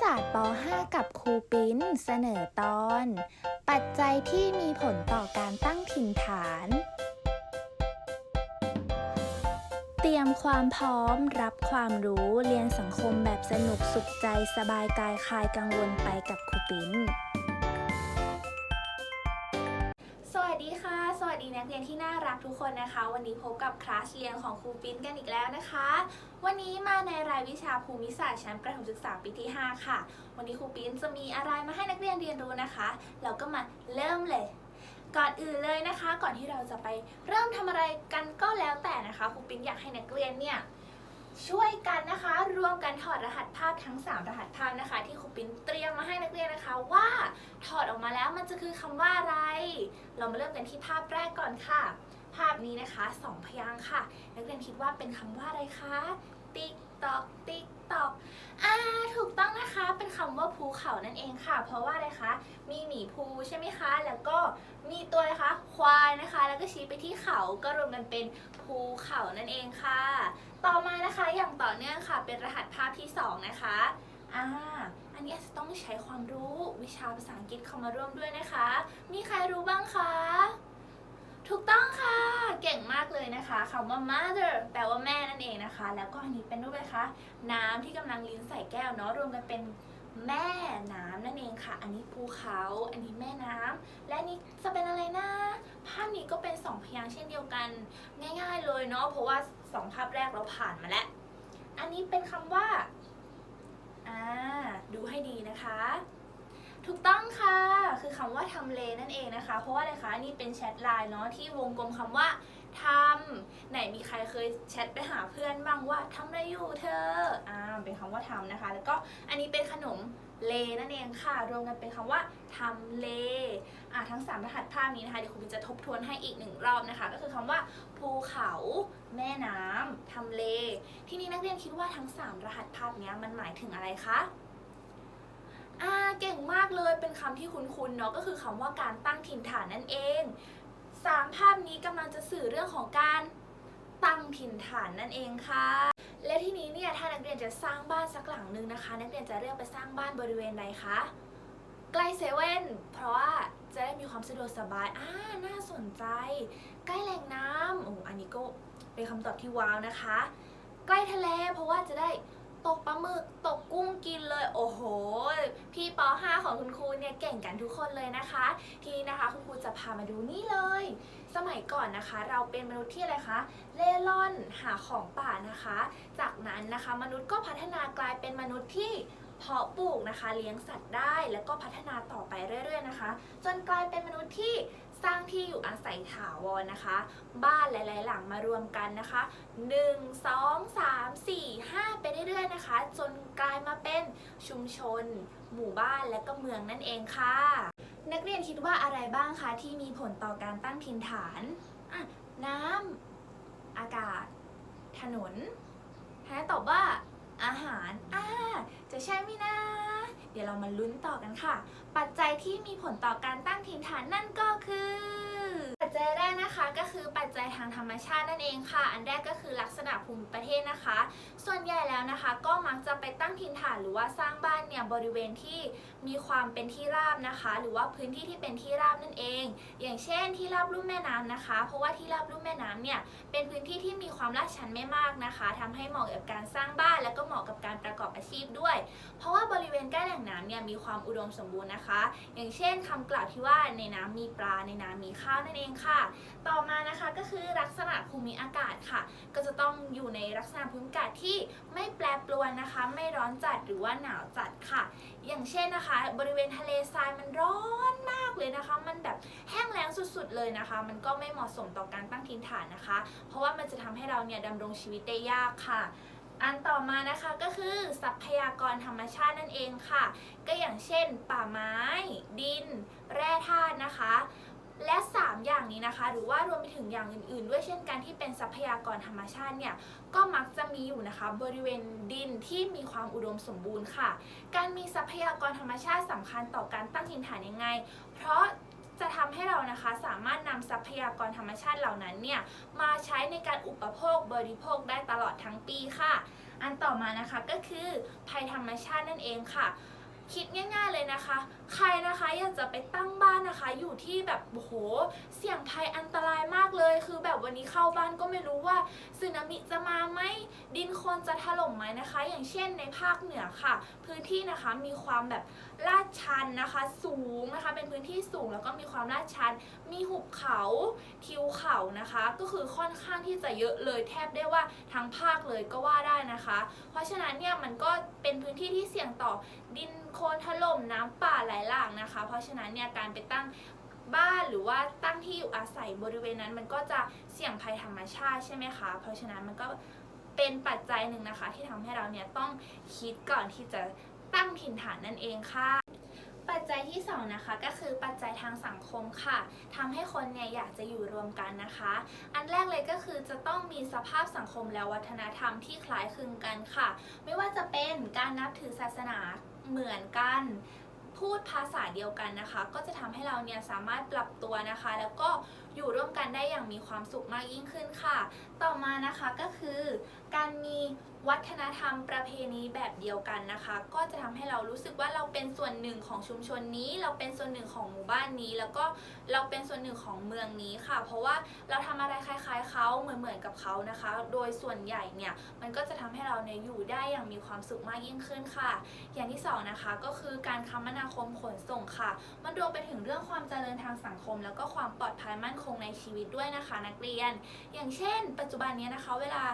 ศาสตร์ป .5 กับครูปิ้นเสนอตอน ปัจจัยที่มีผลต่อการตั้งถิ่นฐาน เตรียมความพร้อมรับความรู้เรียนสังคมแบบสนุกสุขใจสบายกายคลายกังวลไปกับครูปิ้น วัสดีนักเรียนที่น่ารักทุกคนนะคะ วันนี้พบกับคลาสเรียนของครูปิ้นกันอีกแล้วนะคะ วันนี้มาในรายวิชาภูมิศาสตร์ชั้นประถมศึกษาปีที่ 5 ค่ะ วันนี้ครูปิ้นจะมีอะไรมาให้นักเรียนเรียนรู้นะคะ เราก็มาเริ่มเลย ก่อนอื่นเลยนะคะ ก่อนที่เราจะไปเริ่มทำอะไรกันก็แล้วแต่นะคะครูปิ้นอยากให้นักเรียนเนี่ย ช่วยกันนะคะรวมกันถอดรหัสภาพทั้ง 3 รหัสภาพนะคะ ที่ครูปิ้นเตรียมมาให้นักเรียนนะคะ ว่าถอดออกมาแล้วมันจะคือคำว่าอะไร เรามาเริ่มกันที่ภาพแรกก่อนค่ะ ภาพนี้นะคะสองพยางค์ค่ะ นักเรียนคิดว่าเป็นคำว่าอะไรคะ ติ๊กตอกติ๊กตอกอ่าถูกต้องนะคะเป็นคำว่าภูเขานั่นเองค่ะ เพราะว่าอะไรคะมีหมีภูใช่ไหมคะ แล้วก็มีตัวอะไรคะควายนะคะ แล้วก็ชี้ไปที่เขาก็รวมกันเป็นภูเขานั่นเองค่ะ ต่อมานะคะอย่างต่อเนื่องค่ะ เป็นรหัสภาพที่สองนะคะอ่าอันนี้อาจจะต้องใช้ความรู้วิชาภาษาอังกฤษเข้ามาร่วมด้วยนะคะ มีใครรู้บ้างคะ ถูกต้องค่ะ เก่งมากเลย นะคะคำว่า mother แปลว่าแม่นั่นเองนะคะ แล้วก็อันนี้เป็นรูปอะไรคะน้ำที่กำลังลิ้นใส่แก้วเนาะรวมกันเป็นแม่น้ำนั่นเองค่ะ อันนี้ภูเขา อันนี้แม่น้ำและนนี้จะเป็นอะไรนะ ภาพนี้ก็เป็นสองพยางค์เช่นเดียวกัน ง่ายๆเลยเนาะ เพราะว่าสองภาพแรกเราผ่านมาแล้ว อันนี้เป็นคำว่าอ่าดูให้ดีนะคะ ถูกต้องค่ะ คือคำว่าทำเลนั่นเองนะคะ เพราะว่าอะไรคะ นี่เป็นแชทไลน์เนาะที่วงกลมคำว่า ทำไหนมีใครเคยแชทไปหาเพื่อนบ้างว่าทำอะไรอยู่เธออ่าเป็นคำว่าทำนะคะ แล้วก็อันนี้เป็นขนมเลนั่นเองค่ะรวมกันเป็นคำว่าทำเลอ่าทั้งสามรหัสภาพนี้นะคะเดี๋ยวครูบินจะทบทวนให้อีกหนึ่งรอบนะคะ ก็คือคำว่าภูเขาแม่น้ำทำเล ที่นี่นักเรียนคิดว่าทั้ง 3 รหัสภาพนี้มันหมายถึงอะไรคะอ่าเก่งมากเลยเป็นคำที่คุ้นๆเนาะก็คือคำว่าการตั้งถิ่นฐานนั่นเอง สามภาพนี้กำลังจะสื่อเรื่องของการตั้งถิ่นฐานนั่นเองค่ะ และที่นี้เนี่ยถ้านักเรียนจะสร้างบ้านสักหลังหนึ่งนะคะ นักเรียนจะเลือกไปสร้างบ้านบริเวณใดคะใกล้เซเว่นเพราะว่าจะได้มีความสะดวกสบายอ่าน่าสนใจ ใกล้แหล่งน้ำโอ้อันนี้ก็เป็นคำตอบที่ว้าวนะคะ ใกล้ทะเลเพราะว่าจะได้ตกปลาหมึกตกกุ้งกินเลย โอ้โห พี่ป .5 ของคุณครูเนี่ยเก่งกันทุกคนเลยนะคะ ทีนี้นะคะคุณครูจะพามาดูนี่เลย สมัยก่อนนะคะ เราเป็นมนุษย์ที่อะไรคะเล่ร่อนหาของป่านะคะ จากนั้นนะคะ มนุษย์ก็พัฒนากลายเป็นมนุษย์ที่เพาะปลูกนะคะ เลี้ยงสัตว์ได้แล้วก็พัฒนาต่อไปเรื่อย ๆ นะคะ จนกลายเป็นมนุษย์ที่ สร้างที่อยู่อาศัยถาวรนะคะ บ้านหลาย ๆ หลังมารวมกันนะคะ 1 2 3 4 5 ไปเรื่อย ๆ นะคะ จนกลายมาเป็นชุมชน หมู่บ้านและก็เมืองนั่นเองค่ะ นักเรียนคิดว่าอะไรบ้างคะที่มีผลต่อการตั้งถิ่นฐาน น้ำ อากาศ ถนนแฮตอบว่าอาหารอ่าจะใช่ไหมนะ เดี๋ยวเรามาลุ้นต่อกันค่ะ ปัจจัยที่มีผลต่อการตั้งถิ่นฐานนั่นก็คือ จจัยแรกนะคะก็คือปัจจัยทางธรรมชาตินั่นเองค่ะ อันแรกก็คือลักษณะภูมิประเทศนะคะ ส่วนใหญ่แล้วนะคะ ก็มักจะไปตั้งถิ่นฐานหรือว่าสร้างบ้านเนี่ยบริเวณที่มีความเป็นที่ราบนะคะ หรือว่าพื้นที่ที่เป็นที่ราบนั่นเอง อย่างเช่น ที่ราบลุ่มแม่น้ำนะคะ เพราะว่าที่ราบลุ่มแม่น้ำเนี่ยเป็นพื้นที่ที่มีความลาดชันไม่มากนะคะทำให้เหมาะกับการสร้างบ้าน และก็เหมาะกับการประกอบอาชีพด้วย เพราะว่าบริเวณใกล้แหล่งน้ำเนี่ยมีความอุดมสมบูรณ์นะคะ อย่างเช่นคำกล่าวที่ว่าในน้ำมีปลาในน้ำมีข้าวนั่นเองค่ะต่อมานะคะก็คือลักษณะภูมิอากาศค่ะ ก็จะต้องอยู่ในลักษณะภูมิอากาศที่ไม่แปรปรวนนะคะ ไม่ร้อนจัดหรือว่าหนาวจัดค่ะ อย่างเช่นนะคะ บริเวณทะเลทรายมันร้อนมากเลยนะคะ มันแบบแห้งแล้งสุดๆเลยนะคะ มันก็ไม่เหมาะสมต่อการตั้งถิ่นฐานนะคะ เพราะว่ามันจะทำให้เราเนี่ยดำรงชีวิตได้ยากค่ะอันต่อมานะคะก็คือทรัพยากรธรรมชาตินั่นเองค่ะ ก็อย่างเช่น ป่าไม้ ดิน แร่ธาตุนะคะ และ 3 อย่างนี้นะคะ หรือว่ารวมไปถึงอย่างอื่น ๆ ด้วยเช่นกันที่เป็นทรัพยากรธรรมชาติเนี่ยก็มักจะมีอยู่นะคะบริเวณดินที่มีความอุดมสมบูรณ์ค่ะ การมีทรัพยากรธรรมชาติสำคัญต่อการตั้งถิ่นฐานยังไง เพราะจะทำให้เรานะคะสามารถนำทรัพยากรธรรมชาติเหล่านั้นเนี่ยมาใช้ในการอุปโภคบริโภคได้ตลอดทั้งปีค่ะ อันต่อมานะคะก็คือภัยธรรมชาตินั่นเองค่ะ คิดง่าย ๆเลยนะคะใครนะคะอยากจะไปตั้งบ้านนะคะ อยู่ที่แบบโอ้โหเสี่ยงภัยอันตรายมากเลย คือแบบวันนี้เข้าบ้านก็ไม่รู้ว่าสึนามิจะมาไหมดินโคลนจะถล่มไหมนะคะ อย่างเช่นในภาคเหนือค่ะ พื้นที่นะคะมีความแบบลาดชันนะคะ สูงนะคะ เป็นพื้นที่สูงแล้วก็มีความลาดชัน มีหุบเขาทิวเขานะคะ ก็คือค่อนข้างที่จะเยอะเลยแทบได้ว่าทั้งภาคเลยก็ว่าได้นะคะ เพราะฉะนั้นเนี่ยมันก็เป็นพื้นที่ที่เสี่ยงต่อดินโคลนถล่มน้ำป่าไหลหลากนะคะ เพราะฉะนั้นเนี่ยการไปตั้งบ้านหรือว่าตั้งที่อยู่อาศัยบริเวณนั้น มันก็จะเสี่ยงภัยธรรมชาติใช่ไหมคะ เพราะฉะนั้นมันก็เป็นปัจจัยหนึ่งนะคะ ที่ทำให้เราเนี่ยต้องคิดก่อนที่จะตั้งถิ่นฐานนั่นเองค่ะปัจจัยที่สองนะคะก็คือปัจจัยทางสังคมค่ะทำให้คนเนี่ยอยากจะอยู่รวมกันนะคะ อันแรกเลยก็คือจะต้องมีสภาพสังคมและวัฒนธรรมที่คล้ายคลึงกันค่ะ ไม่ว่าจะเป็นการนับถือศาสนาเหมือนกัน พูดภาษาเดียวกันนะคะ ก็จะทำให้เราเนี่ยสามารถปรับตัวนะคะ แล้วก็อยู่ร่วมกันได้อย่างมีความสุขมากยิ่งขึ้นค่ะ ต่อมานะคะก็คือ การมี วัฒนธรรมประเพณีแบบเดียวกันนะคะ ก็จะทำให้เรารู้สึกว่าเราเป็นส่วนหนึ่งของชุมชนนี้ เราเป็นส่วนหนึ่งของหมู่บ้านนี้ แล้วก็เราเป็นส่วนหนึ่งของเมืองนี้ค่ะ เพราะว่าเราทำอะไรคล้าย ๆเขาเหมือนๆกับเขานะคะ โดยส่วนใหญ่เนี่ยมันก็จะทำให้เราเนี่ยอยู่ได้อย่างมีความสุขมากยิ่งขึ้นค่ะ อย่างที่สองนะคะก็คือการคมนาคมขนส่งค่ะ มันรวมไปถึงเรื่องความเจริญทางสังคม แล้วก็ความปลอดภัยมั่นคงในชีวิตด้วยนะคะ นักเรียน อย่างเช่น ปัจจุบันนี้นะคะ เวลา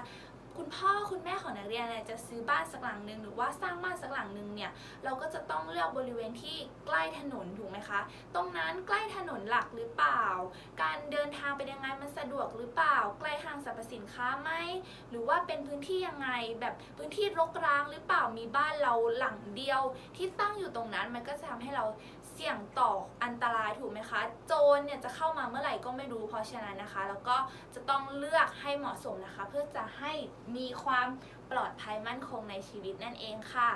คุณพ่อคุณแม่ของนักเรียนเนี่ยจะซื้อบ้านสักหลังหนึ่งหรือว่าสร้างบ้านสักหลังหนึ่งเนี่ยเราก็จะต้องเลือกบริเวณที่ใกล้ถนนถูกไหมคะ ตรงนั้นใกล้ถนนหลักหรือเปล่า การเดินทางเป็นยังไงมันสะดวกหรือเปล่า ใกล้ห้างสรรพสินค้าไหมหรือว่าเป็นพื้นที่ยังไง แบบพื้นที่รกร้างหรือเปล่ามีบ้านเราหลังเดียว ที่ตั้งอยู่ตรงนั้นมันก็จะทำให้เรา สี่ยงต่ออันตรายถูกไหมคะ โจรเนี่ยจะเข้ามาเมื่อไหร่ก็ไม่รู้เพราะฉะนั้นนะคะ แล้วก็จะต้องเลือกให้เหมาะสมนะคะ เพื่อจะให้มีความปลอดภัยมั่นคงในชีวิตนั่นเองค่ะ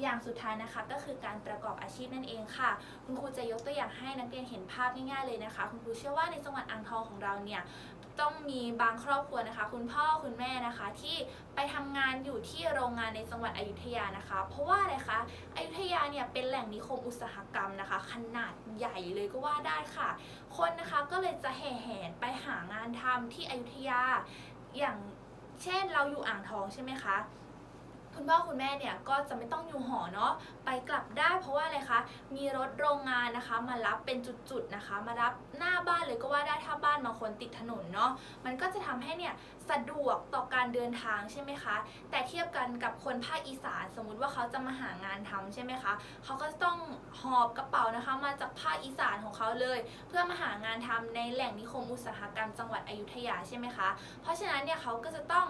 อย่างสุดท้ายนะคะก็คือการประกอบอาชีพนั่นเองค่ะ คุณครูจะยกตัวอย่างให้นักเรียนเห็นภาพง่ายๆเลยนะคะ คุณครูเชื่อว่าในจังหวัดอ่างทองของเราเนี่ย ต้องมีบางครอบครัวนะคะ คุณพ่อคุณแม่นะคะ ที่ไปทำงานอยู่ที่โรงงานในจังหวัดอยุธยานะคะ เพราะว่าอะไรคะอยุธยาเนี่ยเป็นแหล่งนิคมอุตสาหกรรมนะคะ ขนาดใหญ่เลยก็ว่าได้ค่ะ คนนะคะก็เลยจะแห่แหนไปหางานทำที่อยุธยา อย่างเช่นเราอยู่อ่างทองใช่ไหมคะ คุณพ่อคุณแม่เนี่ยก็จะไม่ต้องอยู่หอเนาะไปกลับได้เพราะว่าอะไรคะมีรถโรงงานนะคะ มารับเป็นจุดๆนะคะ มารับหน้าบ้านเลยก็ว่าได้ถ้าบ้านบางคนติดถนนเนาะมันก็จะทำให้เนี่ยสะดวกต่อการเดินทางใช่ไหมคะ แต่เทียบกันกับคนภาคอีสานสมมุติว่าเขาจะมาหางานทำใช่ไหมคะเขาก็ต้องหอบกระเป๋านะคะมาจากภาคอีสานของเขาเลย เพื่อมาหางานทำในแหล่งนิคมอุตสาหกรรมจังหวัดอยุธยาใช่ไหมคะ เพราะฉะนั้นเนี่ยเขาก็จะต้อง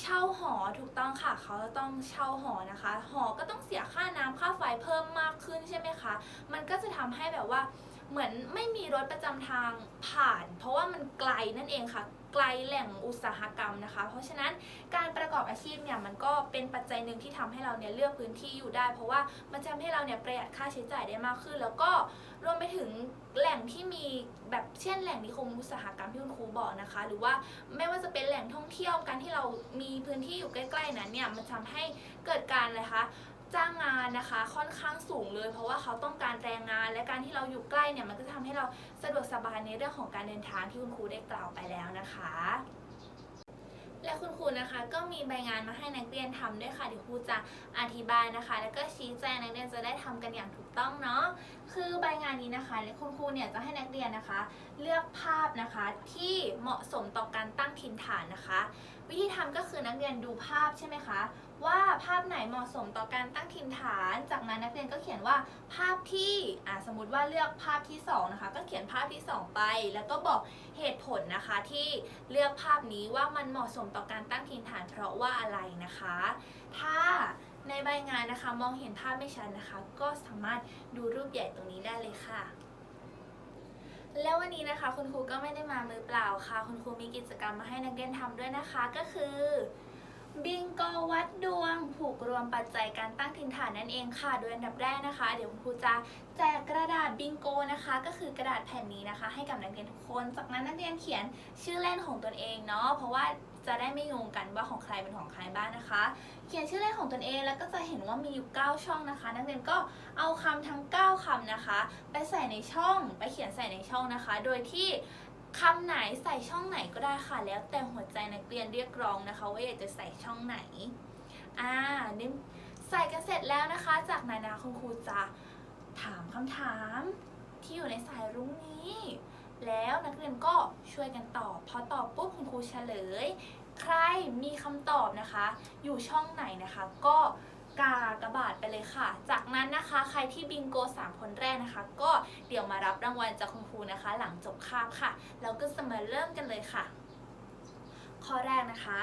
เช่าหอถูกต้องค่ะเขาจะต้องเช่าหอนะคะ หอก็ต้องเสียค่าน้ำค่าไฟเพิ่มมากขึ้นใช่ไหมคะ มันก็จะทำให้แบบว่าเหมือนไม่มีรถประจำทางผ่าน เพราะว่ามันไกลนั่นเองค่ะ ไกลแหล่งอุตสาหกรรมนะคะ เพราะฉะนั้นการประกอบอาชีพเนี่ยมันก็เป็นปัจจัยหนึ่งที่ทำให้เราเนี่ยเลือกพื้นที่อยู่ได้ เพราะว่ามันจะทำให้เราเนี่ยประหยัดค่าใช้จ่ายได้มากขึ้น แล้วก็รวมไปถึงแหล่งที่มีแบบเช่นแหล่งนิคมอุตสาหกรรมที่คุณครูบอกนะคะ หรือว่าไม่ว่าจะเป็นแหล่งท่องเที่ยวการที่เรามีพื้นที่อยู่ใกล้ ๆ นั้นเนี่ยมันทำให้เกิดการอะไรคะ จ้างงานนะคะ ค่อนข้างสูงเลย เพราะว่าเขาต้องการแรงงาน และการที่เราอยู่ใกล้เนี่ยมันก็จะทำให้เราสะดวกสบายในเรื่องของการเดินทางที่คุณครูได้กล่าวไปแล้วนะคะและคุณครูนะคะก็มีใบงานมาให้นักเรียนทำด้วยค่ะเดี๋ยวครูจะอธิบายนะคะ แล้วก็ชี้แจงนักเรียนจะได้ทำกันอย่างถูกต้องเนาะคือใบงานนี้นะคะคุณครูเนี่ยจะให้นักเรียนนะคะ เลือกภาพนะคะที่เหมาะสมต่อการตั้งถิ่นฐานนะคะ วิธีทำก็คือนักเรียนดูภาพใช่ไหมคะ ว่าภาพไหนเหมาะสมต่อการตั้งถิ่นฐาน จากนั้นนักเรียนก็เขียนว่าภาพที่อ่าสมมติว่าเลือกภาพที่สองนะคะก็เขียนภาพที่สองไป แล้วก็บอกเหตุผลนะคะที่เลือกภาพนี้ว่ามันเหมาะสมต่อการตั้งถิ่นฐาน เพราะว่าอะไรนะคะ ถ้าในใบงานนะคะมองเห็นภาพไม่ชัดนะคะ ก็สามารถดูรูปใหญ่ตรงนี้ได้เลยค่ะ แล้ววันนี้นะคะคุณครูก็ไม่ได้มามือเปล่าค่ะ คุณครูมีกิจกรรมมาให้นักเรียนทำด้วยนะคะก็คือ บิงโกวัดดวงผูกรวมปัจจัยการตั้งถิ่นฐานนั่นเองค่ะ โดยอันดับแรกนะคะ เดี๋ยวคุณครูจะแจกกระดาษบิงโกนะคะ ก็คือกระดาษแผ่นนี้นะคะ ให้กับนักเรียนทุกคน จากนั้นนักเรียนเขียนชื่อเล่นของตนเองเนาะ เพราะว่าจะได้ไม่งงกันว่าของใครเป็นของใครบ้างนะคะ เขียนชื่อเล่นของตนเองแล้วก็จะเห็นว่ามีอยู่ 9 ช่องนะคะ นักเรียนก็เอาคำทั้ง 9คำนะคะ ไปใส่ในช่อง ไปเขียนใส่ในช่องนะคะ โดยที่ คำไหนใส่ช่องไหนก็ได้ค่ะ แล้วแต่หัวใจนักเรียนเรียกร้องนะคะ ว่าอยากจะใส่ช่องไหน อ่านี่ใส่กันเสร็จแล้วนะคะ จากนั้นนะคุณครูจะถามคำถามที่อยู่ในสายรุ้งนี้ แล้วนักเรียนก็ช่วยกันตอบ พอตอบปุ๊บคุณครูเฉลย ใครมีคำตอบนะคะ อยู่ช่องไหนนะคะ ก็ กากระบาดไปเลยค่ะ จากนั้นนะคะใครที่บิงโก 3 คนแรกนะคะ ก็เดี๋ยวมารับรางวัลจากคุณครูนะคะ หลังจบคาบค่ะเราก็จะมาเริ่มกันเลยค่ะ ข้อแรกนะคะ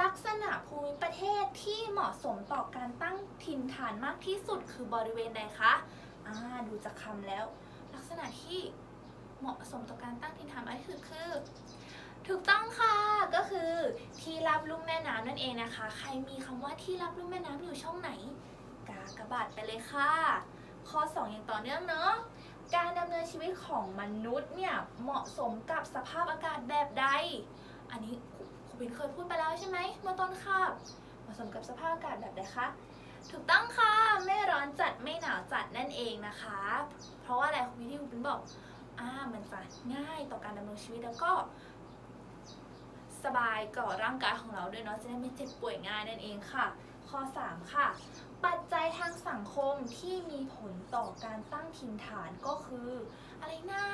ลักษณะภูมิประเทศที่เหมาะสมต่อการตั้งถิ่นฐานมากที่สุดคือบริเวณใดคะอ่าดูจากคำแล้ว ลักษณะที่เหมาะสมต่อการตั้งถิ่นฐานมากที่สุดคือ ถูกต้องค่ะก็คือที่รับลุ่มแม่น้ำนั่นเองนะคะ ใครมีคำว่าที่รับลุ่มแม่น้ำอยู่ช่องไหน กากระบาดไปเลยค่ะ ข้อ 2 อย่างต่อเนื่องเนาะการดำเนินชีวิตของมนุษย์เนี่ยเหมาะสมกับสภาพอากาศแบบใด อันนี้ครูครูบินเคยพูดไปแล้วใช่ไหมเมื่อต้นคาบเหมาะสมกับสภาพอากาศแบบใดคะถูกต้องค่ะไม่ร้อนจัดไม่หนาวจัดนั่นเองนะคะ เพราะว่าอะไรครูบินที่ครูบินบอกอ่ามันจะง่ายต่อการดำรงชีวิตแล้วก็ สบายก่อร่างกายของเราด้วยเนาะจะได้ไม่เจ็บป่วยง่ายนั่นเองค่ะ ข้อ 3 ค่ะ ปัจจัยทางสังคมที่มีผลต่อการตั้งถิ่นฐานก็คือ อะไรนะ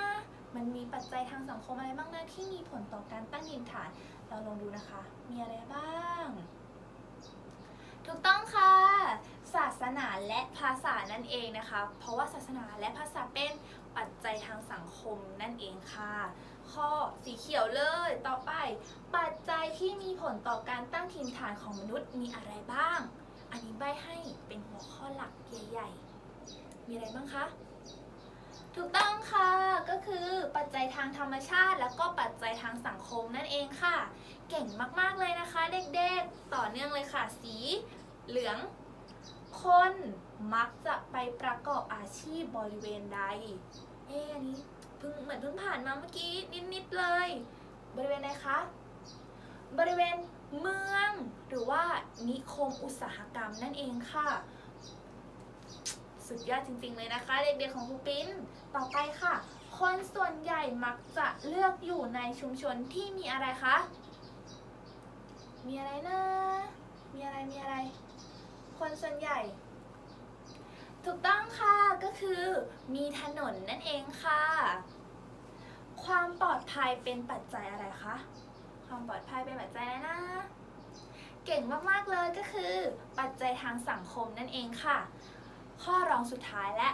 มันมีปัจจัยทางสังคมอะไรบ้างนะที่มีผลต่อการตั้งถิ่นฐาน เราลองดูนะคะ มีอะไรบ้าง ถูกต้องค่ะ ศาสนาและภาษานั่นเองนะคะ เพราะว่าศาสนาและภาษาเป็น ปัจจัยทางสังคมนั่นเองค่ะ ข้อสีเขียวเลยต่อไป ปัจจัยที่มีผลต่อการตั้งถิ่นฐานของมนุษย์มีอะไรบ้าง อันนี้ใบให้เป็นหัวข้อหลักใหญ่ๆ มีอะไรบ้างคะถูกต้องค่ะ ก็คือปัจจัยทางธรรมชาติ แล้วก็ปัจจัยทางสังคมนั่นเองค่ะ เก่งมากๆเลยนะคะ เด็กๆ ต่อเนื่องเลยค่ะ สีเหลือง คนมักจะไปประกอบอาชีพบริเวณใด เอ๊อันนี้เพิ่งเหมือนเพิ่งผ่านมาเมื่อกี้นิดๆเลย บริเวณไหนคะ บริเวณเมือง หรือว่านิคมอุตสาหกรรมนั่นเองค่ะ สุดยอดจริงๆเลยนะคะ เด็กๆของครูปิ้น ต่อไปค่ะ คนส่วนใหญ่มักจะเลือกอยู่ในชุมชนที่มีอะไรคะ มีอะไรนะ มีอะไร มีอะไร คนส่วนใหญ่ ถูกต้องค่ะก็คือมีถนนนั่นเองค่ะ ความปลอดภัยเป็นปัจจัยอะไรคะความปลอดภัยเป็นปัจจัยอะไรนะ เก่งมากๆเลยก็คือ ปัจจัยทางสังคมนั่นเองค่ะ ข้อรองสุดท้ายและ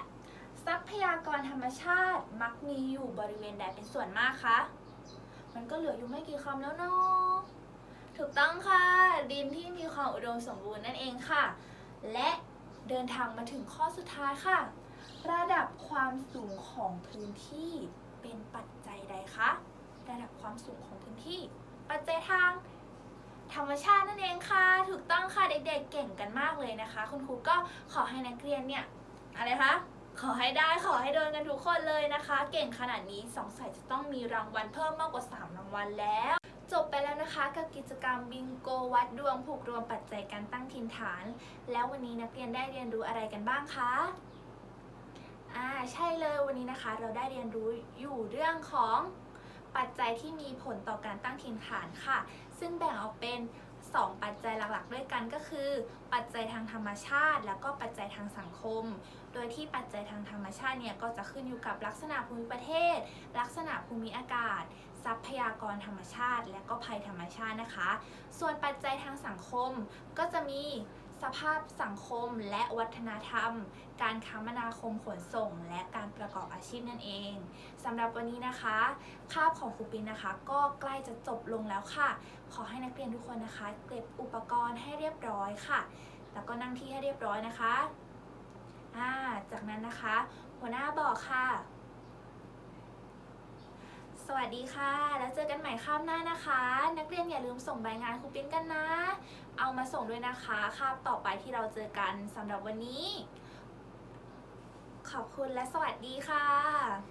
ทรัพยากรธรรมชาติมักมีอยู่บริเวณใดเป็นส่วนมากคะ มันก็เหลืออยู่ไม่กี่คำแล้วเนาะ ถูกต้องค่ะ ดินที่มีความอุดมสมบูรณ์นั่นเองค่ะ และเดินทางมาถึงข้อสุดท้ายค่ะ ระดับความสูงของพื้นที่เป็นปัจจัยใดคะระดับความสูงของพื้นที่ ปัจจัยทาง ธรรมชาตินั่นเองค่ะ ถูกต้องค่ะเด็กๆเก่งกันมากเลยนะคะ คุณครูก็ขอให้นักเรียนเนี่ยอะไรคะขอให้ได้ขอให้โดนกันทุกคนเลยนะคะ เก่งขนาดนี้สงสัยจะต้องมีรางวัลเพิ่มมากกว่า 3 รางวัลแล้ว จบไปแล้วนะคะกับกิจกรรมบิงโกวัดดวงผูกรวมปัจจัยการตั้งถิ่นฐาน แล้ววันนี้นักเรียนได้เรียนรู้อะไรกันบ้างคะอ่าใช่เลยวันนี้นะคะ เราได้เรียนรู้อยู่เรื่องของปัจจัยที่มีผลต่อการตั้งถิ่นฐานค่ะ ซึ่งแบ่งออกเป็น 2 ปัจจัยหลักๆ ด้วยกันก็คือ ปัจจัยทางธรรมชาติ แล้วก็ปัจจัยทางสังคม โดยที่ปัจจัยทางธรรมชาติเนี่ยก็จะขึ้นอยู่กับลักษณะภูมิประเทศ ลักษณะภูมิอากาศ ทรัพยากรธรรมชาติ และก็ภัยธรรมชาตินะคะ ส่วนปัจจัยทางสังคมก็จะมีสภาพสังคมและวัฒนธรรม การคมนาคมขนส่ง และการประกอบอาชีพนั่นเองสำหรับวันนี้นะคะคาบของครูปินนะคะ ก็ใกล้จะจบลงแล้วค่ะ ขอให้นักเรียนทุกคนนะคะเก็บอุปกรณ์ให้เรียบร้อยค่ะ แล้วก็นั่งที่ให้เรียบร้อยนะคะาจากนั้นนะคะ หัวหน้าบอกค่ะ สวัสดีค่ะ แล้วเจอกันใหม่คาบหน้านะคะ นักเรียนอย่าลืมส่งใบงานครูปิ้นกันนะ เอามาส่งด้วยนะคะคาบต่อไปที่เราเจอกันสำหรับวันนี้ ขอบคุณและสวัสดีค่ะ